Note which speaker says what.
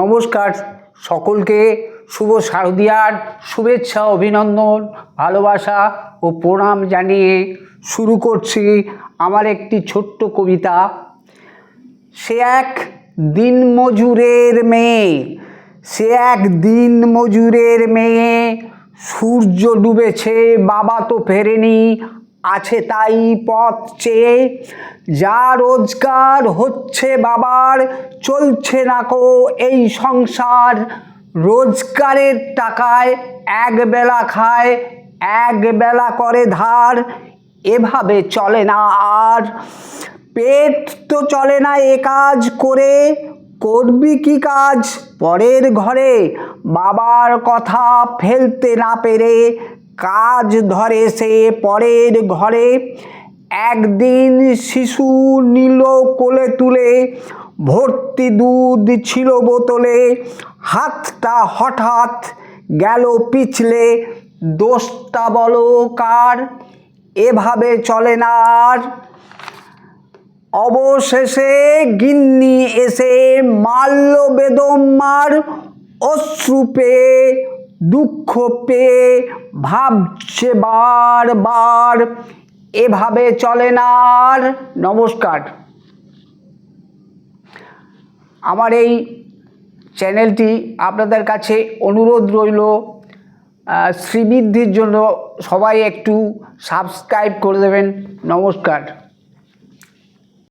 Speaker 1: নমস্কার সকলকে। শুভ শারদিয়ার শুভেচ্ছা, অভিনন্দন, ভালোবাসা ও প্রণাম জানিয়ে শুরু করছি আমার একটি ছোট্ট কবিতা। সে এক দিনমজুরের মেয়ে, সে এক দিনমজুরের মেয়ে, সূর্য ডুবেছে, বাবা তো ফেরেনি আছে তাই পথ চেয়ে, যা রোজগার হচ্ছে বাবার, চলছে না কো এই সংসার। রোজগারের টাকায় এক বেলা খায়, এক বেলা করে ধার, এভাবে চলে না আর। পেট তো চলে না এ কাজ করে, করবি কি কাজ? পরের ঘরে বাবার কথা ফেলতে না পেরে কাজ ধরে সে পরের ঘরে। একদিন শিশু নিল কোলে তুলে, ভর্তি দুধ ছিল বোতলে। হাতটা হঠাৎ গেল পিছলে, দোষটা বলো কার? এভাবে চলে না আর। অবশেষে গিন্নি এসে মারল বেদম্মার অশ্রু পেয়ে দুঃখ পেয়ে ভাবছে বারবার এভাবে চলে না আর। নমস্কার। আমার এই চ্যানেলটি আপনাদের কাছে অনুরোধ রইল শ্রীবৃদ্ধির জন্য সবাই একটু সাবস্ক্রাইব করে দেবেন। নমস্কার।